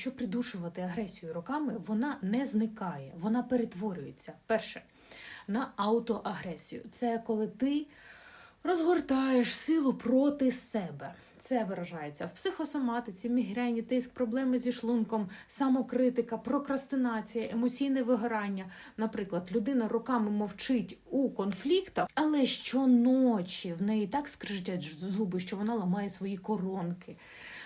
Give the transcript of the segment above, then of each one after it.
якщо придушувати агресію роками, вона не зникає, вона перетворюється. Перше на аутоагресію. Це коли ти розгортаєш силу проти себе. Це виражається в психосоматиці, мігрені, тиск, проблеми зі шлунком, самокритика, прокрастинація, емоційне вигорання. Наприклад, людина роками мовчить у конфліктах, але щоночі в неї так скриждять зуби, що вона ламає свої коронки.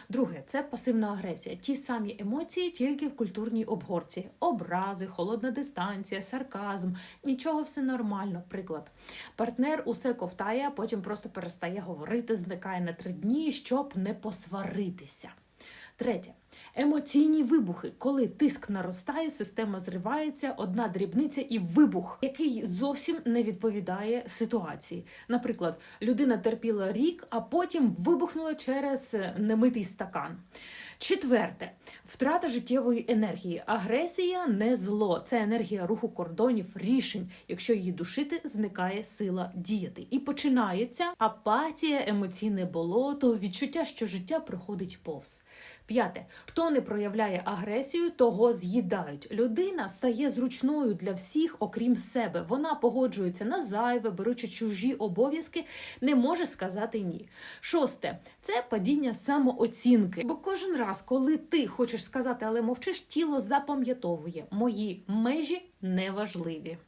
Друге, це пасивна агресія. Ті самі емоції, тільки в культурній обгорці: образи, холодна дистанція, сарказм. Нічого все нормально. Приклад. Партнер усе ковтає, а потім просто перестає говорити, зникає на три дні, щоб не посваритися. Третє емоційні вибухи, коли тиск наростає, система зривається, одна дрібниця і вибух, який зовсім не відповідає ситуації. Наприклад, людина терпіла рік, а потім вибухнула через немитий стакан. Четверте втрата життєвої енергії. Агресія не зло, це енергія руху кордонів, рішень. Якщо її душити, зникає сила діяти. І починається апатія, емоційне болото, відчуття, що життя проходить повз. П'яте, хто не проявляє агресію, того з'їдають. Людина стає зручною для всіх, окрім себе. Вона погоджується на зайве, беручи чужі обов'язки, не може сказати ні. Шосте це падіння самооцінки. Бо кожен раз, коли ти хочеш сказати, але мовчиш, тіло запам'ятовує мої межі неважливі.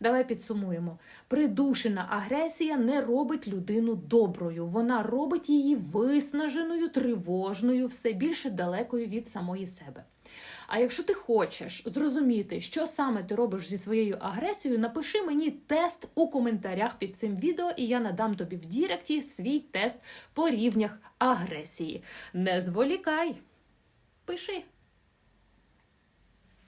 Давай підсумуємо. Придушена агресія не робить людину доброю. Вона робить її виснаженою, тривожною, все більше далекою від самої себе. А якщо ти хочеш зрозуміти, що саме ти робиш зі своєю агресією, напиши мені тест у коментарях під цим відео, і я надам тобі в Діректі свій тест по рівнях агресії. Не зволікай, пиши.